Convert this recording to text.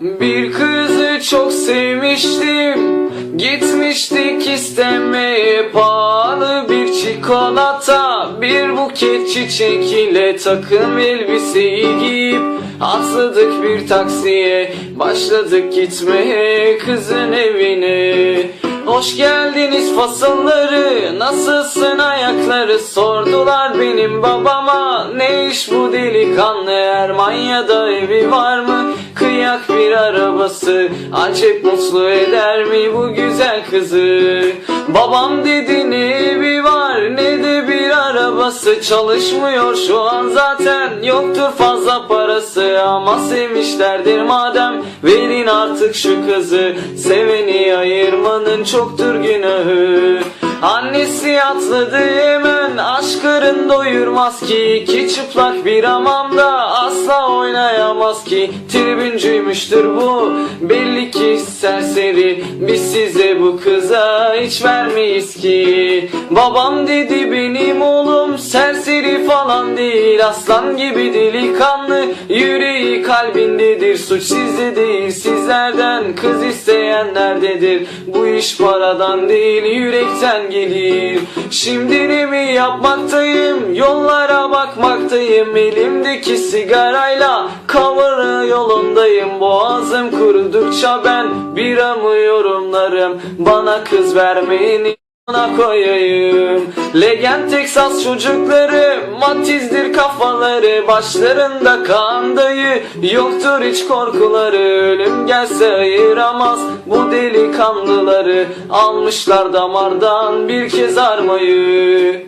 Bir kızı çok sevmiştim. Gitmiştik istemeye pahalı bir çikolata. Bir buket çiçek ile takım elbiseyi giyip Atladık bir taksiye. Başladık gitmeye kızın evine Hoş geldiniz fasılları Nasılsın ayakları? Sordular benim babama Ne iş bu delikanlı? Ermanya'da evi var mı? Kıyak bir arabası Acep mutlu eder mi bu güzel kızı? Babam dedi ne evi var Ne de bir arabası? Çalışmıyor şu an zaten Yoktur fazla parası. Ama sevmişlerdir madem Verin artık şu kızı Seveni ayırmanın çoktur günahı. Annesi atladı hemen Aşkların doyurmaz ki. İki çıplak bir hamamda Asla oynayamaz ki. Tribüncüymüştür bu Belli ki serseri. Biz size bu kıza hiç vermeyiz ki. Babam dedi benim oğlum Serseri falan değil Aslan gibi delikanlı. Yüreği kalbindedir Suç sizde değil. Sizlerden Kız isteyenlerdedir Bu iş paradan değil yürekten gelir. Şimdi ne mi yapmaktayım? Yollara bakmaktayım. Elimdeki sigarayla Cover yolundayım. Boğazım kurudukça ben Biramı yorumlarım. Bana kız vermeyeni ona koyayım. Legend Texas çocukları Matizdir kafaları Başlarında kan dayı. Yoktur hiç korkuları Ölüm gelse ayıramaz. Bu delikanlıları Almışlar damardan bir kez armayı